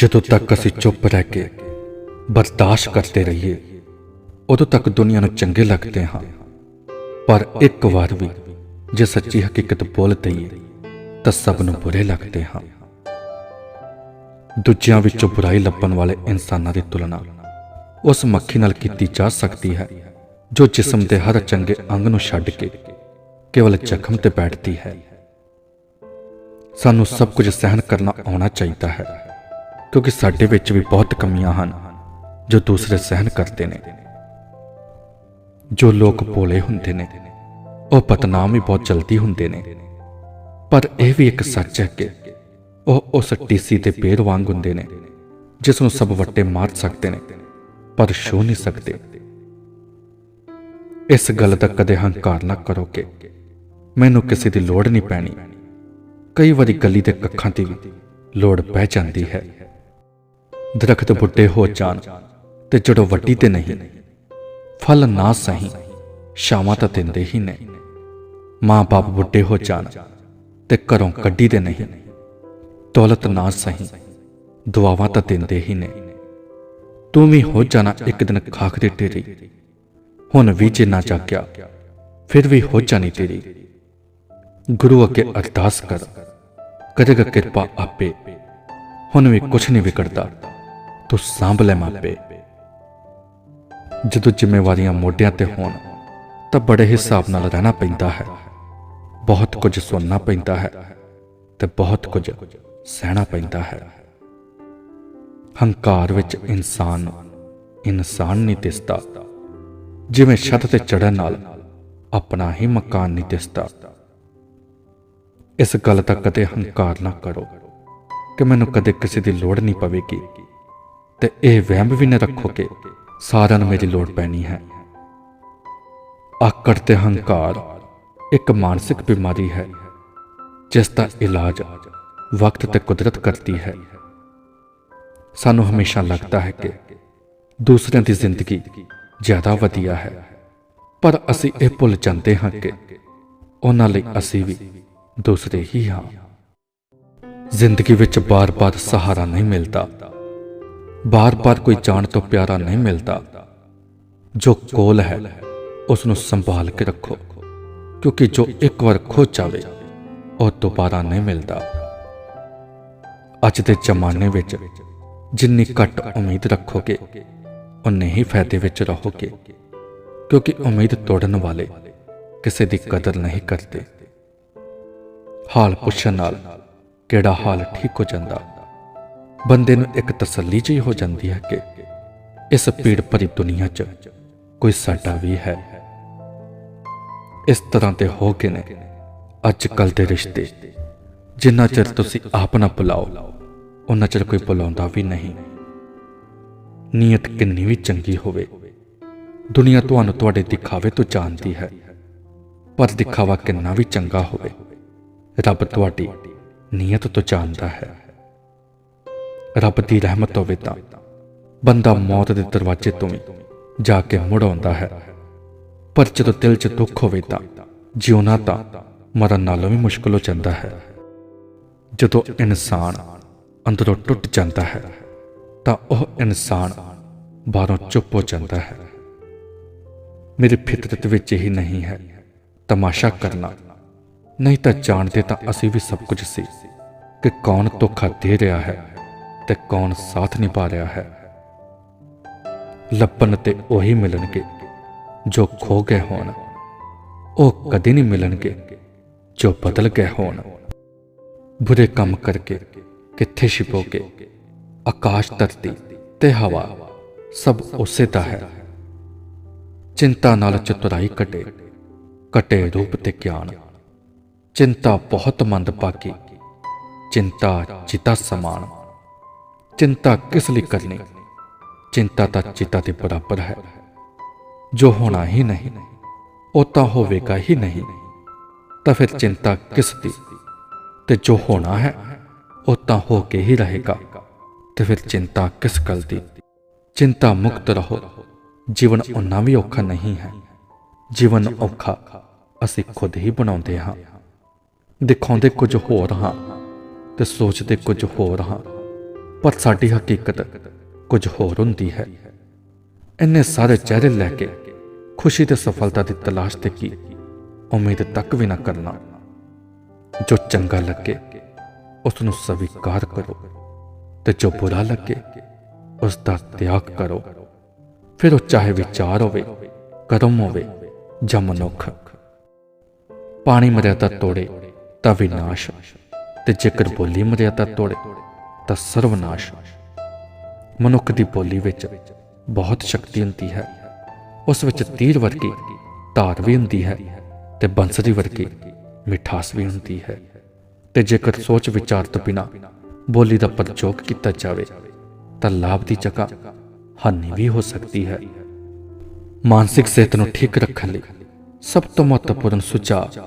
ਜਦੋਂ ਤੱਕ ਅਸੀਂ ਚੁੱਪ ਰਹਿ ਕੇ ਬਰਦਾਸ਼ਤ ਕਰਦੇ ਰਹੀਏ, ਉਦੋਂ ਤੱਕ ਦੁਨੀਆ ਨੂੰ ਚੰਗੇ ਲੱਗਦੇ ਹਾਂ। ਪਰ ਇੱਕ ਵਾਰ ਵੀ ਜੇ ਸੱਚੀ ਹਕੀਕਤ ਬੋਲ ਦਈਏ, ਤਾਂ ਸਭ ਨੂੰ ਬੁਰੇ ਲੱਗਦੇ ਹਾਂ। ਦੂਜਿਆਂ ਵਿੱਚੋਂ ਬੁਰਾਈ ਲੱਭਣ ਵਾਲੇ ਇਨਸਾਨਾਂ ਦੀ ਤੁਲਨਾ ਉਸ ਮੱਖੀ ਨਾਲ ਕੀਤੀ ਜਾ ਸਕਦੀ ਹੈ, ਜੋ ਜਿਸਮ ਦੇ ਹਰ ਚੰਗੇ ਅੰਗ ਨੂੰ ਛੱਡ ਕੇ ਕੇਵਲ ਜ਼ਖਮ ਤੇ ਬੈਠਦੀ ਹੈ। ਸਾਨੂੰ ਸਭ ਕੁਝ ਸਹਿਣ ਕਰਨਾ ਆਉਣਾ ਚਾਹੀਦਾ ਹੈ। ਕਿਉਂਕਿ ਸਾਡੇ ਵਿੱਚ ਵੀ ਬਹੁਤ ਕਮੀਆਂ ਹਨ ਜੋ ਦੂਸਰੇ ਸਹਿਨ ਕਰਦੇ ਨੇ। ਜੋ ਲੋਕ ਭੋਲੇ ਹੁੰਦੇ ਨੇ, ਉਹ ਬਦਨਾਮ ਵੀ ਬਹੁਤ ਜਲਦੀ ਹੁੰਦੇ ਨੇ। ਪਰ ਇਹ ਵੀ ਇੱਕ ਸੱਚ ਹੈ ਕਿ ਉਹ ਉਸ ਟੀਸੀ ਦੇ ਪੇੜ ਵਾਂਗ ਹੁੰਦੇ ਨੇ, ਜਿਸ ਨੂੰ ਸਭ ਵੱਟੇ ਮਾਰ ਸਕਦੇ ਨੇ, ਪਰ ਛੂ ਨਹੀਂ ਸਕਦੇ। ਇਸ ਗੱਲ ਦਾ ਕਦੇ ਹੰਕਾਰ ਨਾ ਕਰੋ ਕਿ ਮੈਨੂੰ ਕਿਸੇ ਦੀ ਲੋੜ ਨਹੀਂ ਪੈਣੀ। ਕਈ ਵਾਰੀ ਗਲੀ ਦੇ ਕੱਖਾਂ ਦੀ ਲੋੜ ਪੈ ਜਾਂਦੀ ਹੈ। ਦਰਖਤ ਬੁੱਢੇ ਹੋ ਜਾਣ ਤੇ ਜੜੋਂ ਵੱਡੀ ਤੇ ਨਹੀਂ, ਫਲ ਨਾ ਸਹੀ ਸ਼ਾਮਾਂ ਤਾਂ ਦਿੰਦੇ ਹੀ ਨੇ। ਮਾਂ-ਬਾਪ ਬੁੱਢੇ ਹੋ ਜਾਣ ਤੇ ਘਰੋਂ ਕੱਢੀ ਤੇ ਨਹੀਂ, ਦੌਲਤ ਨਾ ਸਹੀ, ਦੁਆਵਾਂ ਤਾਂ ਦਿੰਦੇ ਹੀ ਨੇ। ਤੂੰ ਵੀ ਹੋ ਜਾਣਾ ਇੱਕ ਦਿਨ ਖਾਕ ਦੇ ਤੇਰੀ ਹੁਣ ਵੀ ਜੇ ਨਾ ਜਾਗਿਆ, ਫਿਰ ਵੀ ਹੋ ਜਾਣੀ ਤੇਰੀ। ਗੁਰੂ ਅੱਗੇ ਅਰਦਾਸ ਕਰ ਕਰੇਗਾ ਕਿਰਪਾ ਆਪੇ, ਹੁਣ ਵੀ ਕੁਛ ਨਹੀਂ ਵਿਗੜਦਾ। ਤੂੰ ਸਾਂਭ ਲੈ ਮਾਪੇ। ਜਦੋਂ ਜ਼ਿੰਮੇਵਾਰੀਆਂ ਮੋਢਿਆਂ ਤੇ ਹੋਣ, ਤਾਂ ਬੜੇ ਹਿਸਾਬ ਨਾਲ ਰਹਿਣਾ ਪੈਂਦਾ ਹੈ। ਬਹੁਤ ਕੁਝ ਸੁਣਨਾ ਪੈਂਦਾ ਹੈ ਤੇ ਬਹੁਤ ਕੁਝ ਸਹਿਣਾ ਪੈਂਦਾ ਹੈ। ਹੰਕਾਰ ਵਿੱਚ ਇਨਸਾਨ ਇਨਸਾਨ ਨਹੀਂ ਦਿਸਦਾ। ਜਿਵੇਂ ਛੱਤ ਤੇ ਚੜਨ ਨਾਲ ਆਪਣਾ ਹੀ ਮਕਾਨ ਨਹੀਂ ਦਿਸਦਾ। ਇਸ ਗੱਲ ਦਾ ਕਦੇ ਹੰਕਾਰ ਨਾ ਕਰੋ ਕਿ ਮੈਨੂੰ ਕਦੇ ਕਿਸੇ ਦੀ ਲੋੜ ਨਹੀਂ ਪਵੇਗੀ। ਤੇ ਇਹ ਵਹਿਮ ਵੀ ਨਾ ਰੱਖੋ ਕਿ ਸਾਰਿਆਂ ਨੂੰ ਮੇਰੀ ਲੋੜ ਪੈਣੀ ਹੈ। ਆਕੜ ਤੇ ਹੰਕਾਰ ਇੱਕ ਮਾਨਸਿਕ ਬਿਮਾਰੀ ਹੈ, ਜਿਸ ਦਾ ਇਲਾਜ ਵਕਤ ਤੇ ਕੁਦਰਤ ਕਰਦੀ ਹੈ। ਸਾਨੂੰ ਹਮੇਸ਼ਾ ਲੱਗਦਾ ਹੈ ਕਿ ਦੂਸਰਿਆਂ ਦੀ ਜ਼ਿੰਦਗੀ ਜ਼ਿਆਦਾ ਵਧੀਆ ਹੈ। ਪਰ ਅਸੀਂ ਇਹ ਭੁੱਲ ਜਾਂਦੇ ਹਾਂ ਕਿ ਉਹਨਾਂ ਲਈ ਅਸੀਂ ਵੀ ਦੂਸਰੇ ਹੀ ਹਾਂ। ਜ਼ਿੰਦਗੀ ਵਿੱਚ ਬਾਰ-ਬਾਰ ਸਹਾਰਾ ਨਹੀਂ ਮਿਲਦਾ। ਬਾਰ-ਬਾਰ ਕੋਈ ਜਾਣ ਤੋਂ ਪਿਆਰਾ ਨਹੀਂ ਮਿਲਦਾ। ਜੋ ਕੋਲ ਹੈ ਉਸ ਨੂੰ ਸੰਭਾਲ ਕੇ ਰੱਖੋ, ਕਿਉਂਕਿ ਜੋ ਇੱਕ ਵਾਰ ਖੋ ਜਾਵੇ, ਉਹ ਦੁਬਾਰਾ ਨਹੀਂ ਮਿਲਦਾ। ਅੱਜ ਦੇ ਜ਼ਮਾਨੇ ਵਿੱਚ ਜਿੰਨੀ ਘੱਟ ਉਮੀਦ ਰੱਖੋਗੇ, ਉਨੇ ਹੀ ਫਾਇਦੇ ਵਿੱਚ ਰਹੋਗੇ, ਕਿਉਂਕਿ ਉਮੀਦ ਤੋੜਨ ਵਾਲੇ ਕਿਸੇ ਦੀ ਕਦਰ ਨਹੀਂ ਕਰਦੇ। ਹਾਲ ਪੁੱਛਣ ਨਾਲ ਕਿਹੜਾ ਹਾਲ ਠੀਕ ਹੋ ਜਾਂਦਾ? ਬੰਦੇ ਨੂੰ ਇੱਕ ਤਸੱਲੀ ਜਿਹੀ ਹੋ ਜਾਂਦੀ ਹੈ ਕਿ ਇਸ ਪੀੜ ਭਰੀ ਦੁਨੀਆ 'ਚ ਕੋਈ ਸਾਡਾ ਵੀ ਹੈ। ਇਸ ਤਰ੍ਹਾਂ ਤੇ ਹੋ ਗਏ ਨੇ ਅੱਜ ਕੱਲ ਦੇ ਰਿਸ਼ਤੇ, ਜਿੰਨਾ ਚਿਰ ਤੁਸੀਂ ਆਪ ਨਾ ਬੁਲਾਓ ਉਹਨਾਂ ਚਿਰ ਕੋਈ ਬੁਲਾਉਂਦਾ ਵੀ ਨਹੀਂ। ਨੀਅਤ ਕਿੰਨੀ ਵੀ ਚੰਗੀ ਹੋਵੇ, ਦੁਨੀਆ ਤੁਹਾਨੂੰ ਤੁਹਾਡੇ ਦਿਖਾਵੇ ਤੋਂ ਜਾਣਦੀ ਹੈ, ਪਰ ਦਿਖਾਵਾ ਕਿੰਨਾ ਵੀ ਚੰਗਾ ਹੋਵੇ, ਰੱਬ ਤੁਹਾਡੀ ਨੀਅਤ ਤੋਂ ਜਾਣਦਾ ਹੈ। ਰੱਬ ਦੀ ਰਹਿਮਤ ਹੋਵੇ ਤਾਂ ਬੰਦਾ ਮੌਤ ਦੇ ਦਰਵਾਜ਼ੇ ਤੋਂ ਵੀ ਜਾ ਕੇ ਮੁੜ ਆਉਂਦਾ ਹੈ। ਪਰ ਜਦੋਂ ਦਿਲ 'ਚ ਦੁੱਖ ਹੋਵੇ ਤਾਂ ਜਿਉਣਾ ਤਾਂ ਮਰਨ ਨਾਲੋਂ ਵੀ ਮੁਸ਼ਕਲ ਹੋ ਜਾਂਦਾ ਹੈ। ਜਦੋਂ ਇਨਸਾਨ ਅੰਦਰੋਂ ਟੁੱਟ ਜਾਂਦਾ ਹੈ, ਤਾਂ ਉਹ ਇਨਸਾਨ ਬਾਹਰੋਂ ਚੁੱਪ ਹੋ ਜਾਂਦਾ ਹੈ। ਮੇਰੀ ਫਿਤਰਤ ਵਿੱਚ ਹੀ ਨਹੀਂ ਹੈ, ਤਮਾਸ਼ਾ ਕਰਨਾ। ਨਹੀਂ ਤਾਂ ਜਾਣਦੇ ਤਾਂ ਅਸੀਂ ਵੀ ਸਭ ਕੁਝ ਸੀ ਕਿ ਕੌਣ ਧੋਖਾ ਦੇ ਰਿਹਾ ਹੈ। ਤੇ ਕੌਣ ਸਾਥ ਨਿਭਾ ਰਿਹਾ ਹੈ। ਲੱਭਣ ਤੇ ਉਹੀ ਮਿਲਣਗੇ ਜੋ ਖੋ ਗਏ ਹੋਣ। ਉਹ ਕਦੇ ਨਹੀਂ ਮਿਲਣਗੇ ਜੋ ਬਦਲ ਗਏ ਹੋਣ। ਬੁਰੇ ਕੰਮ ਕਰਕੇ ਕਿੱਥੇ ਛਿਪੋਗੇ? ਆਕਾਸ਼ ਧਰਤੀ ਤੇ ਹਵਾ ਸਭ ਉਸੇ ਦਾ ਹੈ। ਚਿੰਤਾ ਨਾਲ ਚਤੁਰਾਈ ਕਟੇ ਕਟੇ ਰੂਪ ਤੇ ਗਿਆਨ। ਚਿੰਤਾ ਬਹੁਤ ਮੰਦ ਪਾਕੀ ਚਿੰਤਾ ਚਿਤਾ ਸਮਾਨ। ਚਿੰਤਾ ਕਿਸ ਲਈ ਕਰਨੀ? ਚਿੰਤਾ ਤਾਂ ਚਿਤਾ ਦੇ ਬਰਾਬਰ ਹੈ। ਜੋ ਹੋਣਾ ਹੀ ਨਹੀਂ, ਉਹ ਤਾਂ ਹੋਵੇਗਾ ਹੀ ਨਹੀਂ। ਤਾਂ ਫਿਰ ਚਿੰਤਾ ਕਿਸ ਦੀ? ਤੇ ਜੋ ਹੋਣਾ ਹੈ, ਉਹ ਤਾਂ ਹੋ ਕੇ ਹੀ ਰਹੇਗਾ। ਤੇ ਫਿਰ ਚਿੰਤਾ ਕਿਸ ਗੱਲ ਦੀ? ਚਿੰਤਾ ਮੁਕਤ ਰਹੋ। ਜੀਵਨ ਉਨਾ ਵੀ ਔਖਾ ਨਹੀਂ ਹੈ। ਜੀਵਨ ਔਖਾ ਅਸੀਂ ਖੁਦ ਹੀ ਬਣਾਉਂਦੇ ਹਾਂ। ਦਿਖਾਉਂਦੇ ਕੁਝ ਹੋਰ ਹਾਂ ਤੇ ਸੋਚਦੇ ਕੁਝ ਹੋਰ ਹਾਂ। ਪਰ ਸਾਡੀ ਹਕੀਕਤ ਕੁਝ ਹੋਰ ਹੁੰਦੀ ਹੈ। ਇੰਨੇ ਸਾਰੇ ਚਿਹਰੇ ਲੈ ਕੇ ਖੁਸ਼ੀ ਤੇ ਸਫਲਤਾ ਦੀ ਤਲਾਸ਼ ਤੇ ਕੀ ਉਮੀਦ ਤੱਕ ਵੀ ਨਾ ਕਰਨਾ। ਜੋ ਚੰਗਾ ਲੱਗੇ ਉਸ ਨੂੰ ਸਵੀਕਾਰ ਕਰੋ ਤੇ ਜੋ ਬੁਰਾ ਲੱਗੇ ਉਸ ਦਾ ਤਿਆਗ ਕਰੋ। ਫਿਰ ਉਹ ਚਾਹੇ ਵਿਚਾਰ ਹੋਵੇ ਕਦਮ ਹੋਵੇ ਜਾਂ ਮਨੁੱਖ, ਪਾਣੀ ਮਰਿਆਦਾ ਤੋੜੇ ਤਾਂ ਵਿਨਾਸ਼ ਤੇ ਜੇਕਰ ਬੋਲੀ ਮਰਿਆਦਾ ਤੋੜੇ ਤਾਂ ਸਰਵਨਾਸ਼। ਮਨੁੱਖ ਦੀ ਬੋਲੀ ਵਿੱਚ ਬਹੁਤ ਸ਼ਕਤੀ ਹੁੰਦੀ ਹੈ। ਉਸ ਵਿੱਚ ਤੀਰ ਵਰਗੀ ਧਾਰ ਵੀ ਹੁੰਦੀ ਹੈ ਤੇ ਬੰਸਰੀ ਵਰਗੀ ਮਿਠਾਸ ਵੀ ਹੁੰਦੀ ਹੈ। ਤੇ ਜੇਕਰ ਸੋਚ ਵਿਚਾਰ ਤੋਂ ਬਿਨਾ ਬੋਲੀ ਦਾ ਪ੍ਰਯੋਗ ਕੀਤਾ ਜਾਵੇ, ਤਾਂ ਲਾਭ ਦੀ ਜਗ੍ਹਾ ਹਾਨੀ ਵੀ ਹੋ ਸਕਦੀ ਹੈ। ਮਾਨਸਿਕ ਸਿਹਤ ਨੂੰ ਠੀਕ ਰੱਖਣ ਲਈ ਸਭ ਤੋਂ ਮਹੱਤਵਪੂਰਨ ਸੁਝਾਅ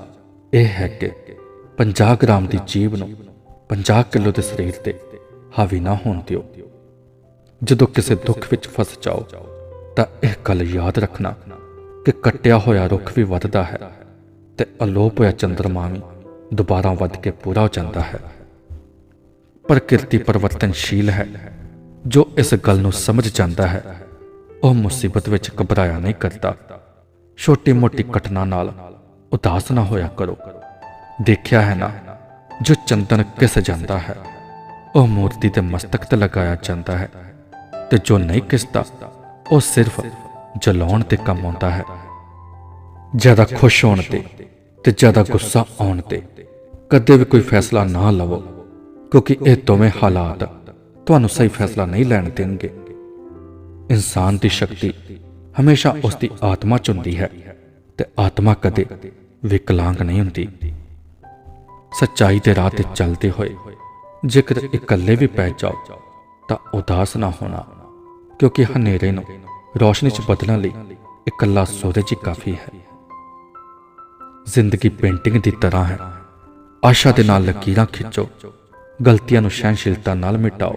ਇਹ ਹੈ ਕਿ 50 ਗ੍ਰਾਮ ਦੀ ਜੀਵ ਨੂੰ 50 ਕਿਲੋ ਦੇ ਸਰੀਰ ਤੇ ਹਾਵੀ ਨਾ ਹੋਣ ਦਿਓ। ਜਦੋਂ ਕਿਸੇ ਦੁੱਖ ਵਿੱਚ ਫਸ ਜਾਓ, ਤਾਂ ਇਹ ਗੱਲ ਯਾਦ ਰੱਖਣਾ ਕਿ ਕੱਟਿਆ ਹੋਇਆ ਰੁੱਖ ਵੀ ਵੱਧਦਾ ਹੈ ਤੇ ਅਲੋਪ ਹੋਇਆ ਚੰਦਰਮਾ ਵੀ ਦੁਬਾਰਾ ਵੱਧ ਕੇ ਪੂਰਾ ਹੋ ਜਾਂਦਾ ਹੈ। ਪ੍ਰਕਿਰਤੀ ਪਰਿਵਰਤਨਸ਼ੀਲ ਹੈ, ਜੋ ਇਸ ਗੱਲ ਨੂੰ ਸਮਝ ਜਾਂਦਾ ਹੈ, ਉਹ ਮੁਸੀਬਤ ਵਿੱਚ ਘਬਰਾਇਆ ਨਹੀਂ ਕਰਦਾ। ਛੋਟੀ-ਮੋਟੀ ਘਟਨਾ ਨਾਲ ਉਦਾਸ ਨਾ ਹੋਇਆ ਕਰੋ। ਦੇਖਿਆ ਹੈ ਨਾ, ਜੋ ਚੰਦਨ ਕਿਸ ਜਾਂਦਾ ਹੈ। ਉਹ ਮੂਰਤੀ ਦੇ ਮਸਤਕ ਤੇ ਲਗਾਇਆ ਜਾਂਦਾ ਹੈ ਤੇ ਜੋ ਨਹੀਂ ਕਿਸਦਾ, ਉਹ ਸਿਰਫ ਜਲਾਉਣ ਤੇ ਕੰਮ ਆਉਂਦਾ ਹੈ। ਜ਼ਿਆਦਾ ਖੁਸ਼ ਹੋਣ ਤੇ ਤੇ ਜ਼ਿਆਦਾ ਗੁੱਸਾ ਆਉਣ ਤੇ ਕਦੇ ਵੀ ਕੋਈ ਫੈਸਲਾ ਨਾ ਲਵੋ, ਕਿਉਂਕਿ ਇਹ ਦੋਵੇਂ ਹਾਲਾਤ ਤੁਹਾਨੂੰ ਸਹੀ ਫੈਸਲਾ ਨਹੀਂ ਲੈਣ ਦੇਣਗੇ। ਇਨਸਾਨ ਦੀ ਸ਼ਕਤੀ ਹਮੇਸ਼ਾ ਉਸ ਦੀ ਆਤਮਾ ਚ ਹੁੰਦੀ ਹੈ ਤੇ ਆਤਮਾ ਕਦੇ ਵਿਕਲਾਂਗ ਨਹੀਂ ਹੁੰਦੀ। ਸੱਚਾਈ ਦੇ ਰਾਹ ਤੇ ਚੱਲਦੇ ਹੋਏ ਜੇਕਰ ਇਕੱਲੇ ਵੀ ਪੈ ਜਾਓ, ਤਾਂ ਉਦਾਸ ਨਾ ਹੋਣਾ, ਕਿਉਂਕਿ ਹਨੇਰੇ ਨੂੰ ਰੋਸ਼ਨੀ ਚ ਬਦਲਣ ਲਈ ਇਕੱਲਾ ਸੂਰਜ ਹੀ ਕਾਫੀ ਹੈ। ਜ਼ਿੰਦਗੀ ਪੇਂਟਿੰਗ ਦੀ ਤਰ੍ਹਾਂ ਹੈ। ਆਸ਼ਾ ਦੇ ਨਾਲ ਲਕੀਰਾਂ ਖਿੱਚੋ, ਗਲਤੀਆਂ ਨੂੰ ਸਹਿਨਸ਼ੀਲਤਾ ਨਾਲ ਮਿਟਾਓ,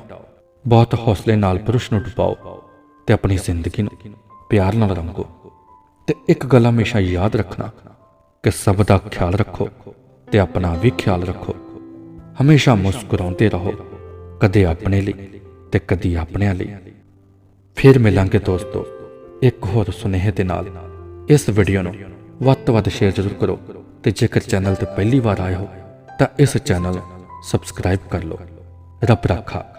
ਬਹੁਤ ਹੌਸਲੇ ਨਾਲ ਪੁਰਸ਼ ਨੂੰ ਡੁਬਾਓ ਤੇ ਆਪਣੀ ਜ਼ਿੰਦਗੀ ਨੂੰ ਪਿਆਰ ਨਾਲ ਰੰਗੋ। ਤੇ ਇੱਕ ਗੱਲ ਹਮੇਸ਼ਾ ਯਾਦ ਰੱਖਣਾ ਕਿ ਸਭ ਦਾ ਖਿਆਲ ਰੱਖੋ ਤੇ ਆਪਣਾ ਵੀ ਖਿਆਲ ਰੱਖੋ। ਹਮੇਸ਼ਾ ਮੁਸਕਰਾਉਂਦੇ ਰਹੋ, ਕਦੇ ਆਪਣੇ ਲਈ ਤੇ ਕਦੀ ਆਪਣਿਆਂ ਲਈ। ਫਿਰ ਮਿਲਾਂਗੇ ਦੋਸਤੋ, ਇੱਕ ਹੋਰ ਸੁਨੇਹੇ ਦੇ ਨਾਲ। ਇਸ ਵੀਡੀਓ ਨੂੰ ਵੱਧ ਤੋਂ ਵੱਧ ਸ਼ੇਅਰ ਜ਼ਰੂਰ ਕਰੋ ਤੇ ਜੇਕਰ ਚੈਨਲ ਤੇ ਪਹਿਲੀ ਵਾਰ ਆਏ ਹੋ, ਤਾਂ ਇਸ ਚੈਨਲ ਨੂੰ ਸਬਸਕ੍ਰਾਈਬ ਕਰ ਲਓ। ਰੱਬ ਰਾਖਾ।